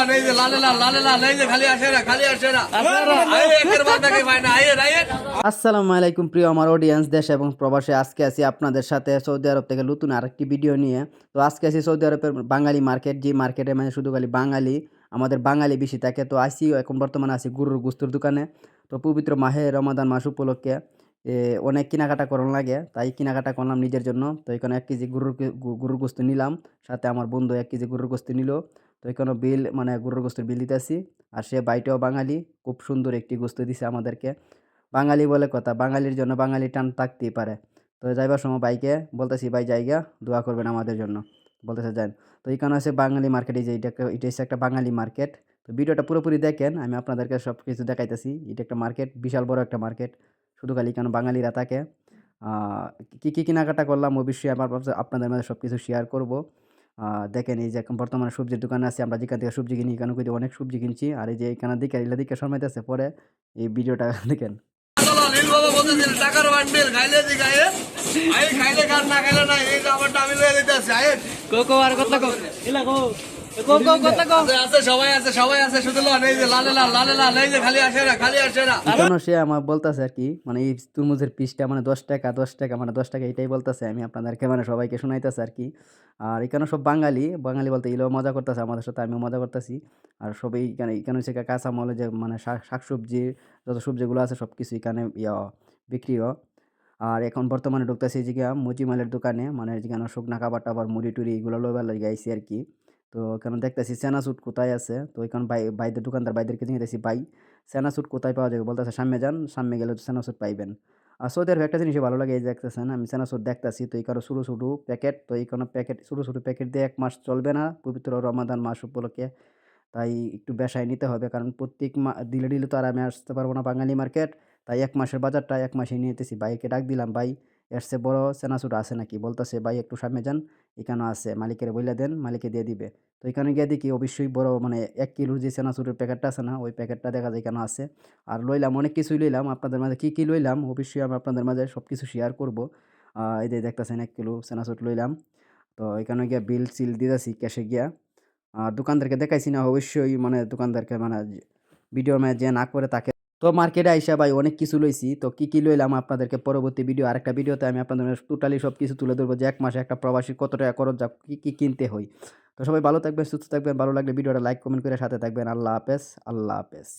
Loan এই যে লালে লাল লালে লাল এই যে খালি আসে না খালি আসে না। একের বাদ নাকি ভাই না আয় আয় আসসালামু আলাইকুম প্রিয় আমার অডিয়েন্স দেশ এবং প্রবাসে আজকে আছি আপনাদের সাথে সৌদি আরব থেকে নতুন আরেকটি ভিডিও নিয়ে। তো আজকে আছি সৌদি আরবের বাঙালি মার্কেট যে মার্কেটে মানে শুধু খালি বাঙালি আমাদের বাঙালি বেশি থাকে। তো আসি এখন বর্তমানে আছি গুরুর গুস্তুর দোকানে। তো পবিত্র মাহে রমাদান মাস উপলক্ষে অনেক কেনাকাটা করার লাগে, তাই কেনাকাটা করলাম নিজের জন্য। তো এখানে এক কেজি গরুর গরুর গোস্ত নিলাম, সাথে আমার বন্ধু এক কেজি গরুর গোস্ত নিল। তো এখানে বিল মানে গরুর গোস্তের বিল দিতেছি। আর সে বাইটাও বাঙালি, খুব সুন্দর একটি গোস্ত দিছে আমাদেরকে। বাঙালি বলে কথা, বাঙালির জন্য বাঙালি টান থাকতেই পারে। তো যাইবার সময় বাইকে, বলতেছি, ভাই, জায়গা, দোয়া করবেন আমাদের জন্য। বলতেছে, যান। তো এখানে আছে বাঙালি মার্কেট যে এটা এটা হচ্ছে একটা বাঙালি মার্কেট। তো ভিডিওটা পুরোপুরি দেখেন, আমি আপনাদেরকে সব কিছু দেখাইতেছি। এটা একটা মার্কেট, বিশাল বড় একটা মার্কেট। শুধু খালি কেন বাঙালিরা তাকে কী কী কেনাকাটা করলাম অবশ্যই আমার আপনাদের মধ্যে সব কিছু শেয়ার করব দেখেন এই যে বর্তমানে সবজির দোকানে আছে, আমরা যেখান থেকে সবজি কিনি, এখানে কিন্তু অনেক সবজি কিনছি। আর এই যে এখানে দিকে, এগুলো দিকে সময়তেছে পরে এই ভিডিওটা দেখেন। টাকার খাইলে না খাইলে না এই যে আমি লয়ে দিতে আছি আয় কোকো আর কত কো। ইলা কো কোকো কত কো আছে, আছে সবাই আছে সবাই আছে শুধু লন এই যে লালে লাল লালে লাল এই যে খালি আসে না খালি আসে না। এখনও সে আমার বলতেছে আর কি মানে এই তুরমুজের পিসটা মানে দশ টাকা দশ টাকা মানে দশ টাকা এটাই বলতেছে আমি আপনাদেরকে মানে সবাইকে শোনাইতেছে আর কি। আর এখানে সব বাঙালি বাঙালি বলতে এগুলো মজা করতেছে আমাদের সাথে আমিও মজা করতেছি। আর সবই এখানে এখানে হচ্ছে কাঁচা মলে যে মানে শাক শাকসবজি যত সবজিগুলো আছে সব কিছু এখানে ইয়া বিক্রি হয় আর এখন বর্তমানে ঢুকতেছি যে মুজিমালের দোকানে মানে যেখানে শুকনা খাবার টাবার মুড়ি টুড়ি এগুলো লোবার লাগে আইসি আর কি তো এখানে দেখতেছি সেনাসুট কোথায় আছে? তো এখানে বাই বাইদের দোকানদার বাইদেরকে জিজ্ঞেসি বাই সেনাসুট কোথায় পাওয়া যাবে? বলতেছে, সামনে যান, সামনে গেলে তো সেনাসুট পাইবেন। আর সৌদি আরবে একটা জিনিসই ভালো লাগে এই দেখতেছেন, আমি সেনাসুট দেখতেছি, তো এই কারও ছোটো ছোটো প্যাকেট, তো এই কোনো প্যাকেট ছোটো ছোটো প্যাকেট দিয়ে এক মাস চলবে না পবিত্র রমাদান মাস উপলক্ষে। তাই একটু বেসায় নিতে হবে, কারণ প্রত্যেক মা, দিলে দিলে তো আর আমি আসতে পারব না বাঙালি মার্কেট। তাই এক মাসের বাজারটা এক মাসে নিয়ে যেতেছি বাইকে ডাক দিলাম, ভাই, এর চেয়ে বড় সেনাসুট আছে নাকি? বলতেছে, ভাই, একটু সামনে যান এখানে আছে, মালিকের বইলা দেন, মালিকে দিয়ে দিবে। তো এখানে গিয়ে দেখি অবশ্যই বড় মানে এক কিলোর যে সেনাসুরের প্যাকেটটা আছে না, ওই প্যাকেটটা দেখা যায় এখানে আছে। আর লইলাম, অনেক কিছুই লইলাম, আপনাদের মাঝে কী কী লইলাম, অবশ্যই আমি আপনাদের মাঝে সব কিছু শেয়ার করব এই যে দেখতেছেন, এক কিলো সেনাসুট লইলাম। তো এখানে গিয়া বিল সিল দিতেছি ক্যাশে গিয়া। আর দোকানদারকে দেখাইছি না, অবশ্যই মানে দোকানদারকে মানে ভিডিওর মাঝে যে না করে তাকে তো মার্কেটে আইসা, ভাই, অনেক কিছু লইছি, তো কি, কী লইলাম আপনাদেরকে পরবর্তী ভিডিও আরেকটা ভিডিওতে আমি আপনাদের টোটালি সব কিছু তুলে ধরবো যে এক মাসে একটা প্রবাসী কত টাকা খরচ যা, কী কী কিনতে হয়। তো সবাই ভালো থাকবেন, সুস্থ থাকবেন, ভালো লাগলে ভিডিওটা লাইক কমেন্ট করে সাথে থাকবেন। আল্লাহ হাফেজ আল্লাহ হাফেজ।